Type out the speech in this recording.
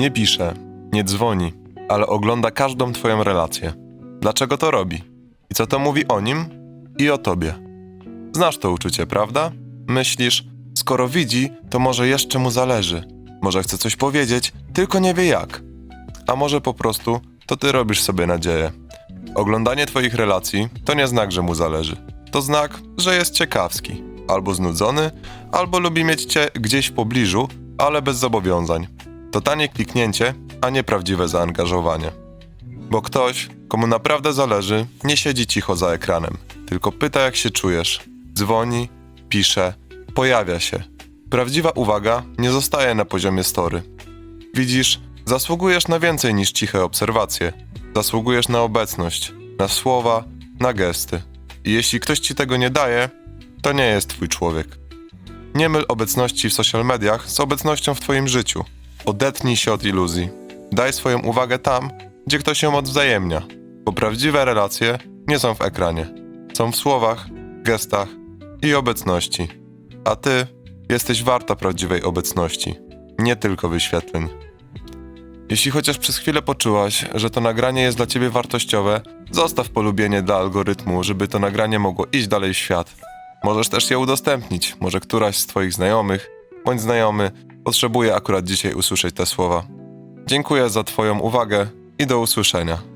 Nie pisze, nie dzwoni, ale ogląda każdą Twoją relację. Dlaczego to robi? I co to mówi o nim i o Tobie? Znasz to uczucie, prawda? Myślisz, skoro widzi, to może jeszcze mu zależy. Może chce coś powiedzieć, tylko nie wie jak. A może po prostu to Ty robisz sobie nadzieję. Oglądanie Twoich relacji to nie znak, że mu zależy. To znak, że jest ciekawski. Albo znudzony, albo lubi mieć Cię gdzieś w pobliżu, ale bez zobowiązań. To tanie kliknięcie, a nie prawdziwe zaangażowanie. Bo ktoś, komu naprawdę zależy, nie siedzi cicho za ekranem, tylko pyta jak się czujesz. Dzwoni, pisze, pojawia się. Prawdziwa uwaga nie zostaje na poziomie story. Widzisz, zasługujesz na więcej niż ciche obserwacje. Zasługujesz na obecność, na słowa, na gesty. I jeśli ktoś ci tego nie daje, to nie jest twój człowiek. Nie myl obecności w social mediach z obecnością w twoim życiu. Odetnij się od iluzji. Daj swoją uwagę tam, gdzie ktoś ją odwzajemnia. Bo prawdziwe relacje nie są w ekranie. Są w słowach, gestach i obecności. A ty jesteś warta prawdziwej obecności, nie tylko wyświetleń. Jeśli chociaż przez chwilę poczułaś, że to nagranie jest dla ciebie wartościowe, zostaw polubienie dla algorytmu, żeby to nagranie mogło iść dalej w świat. Możesz też je udostępnić, może któraś z twoich znajomych bądź znajomy potrzebuje akurat dzisiaj usłyszeć te słowa. Dziękuję za twoją uwagę i do usłyszenia.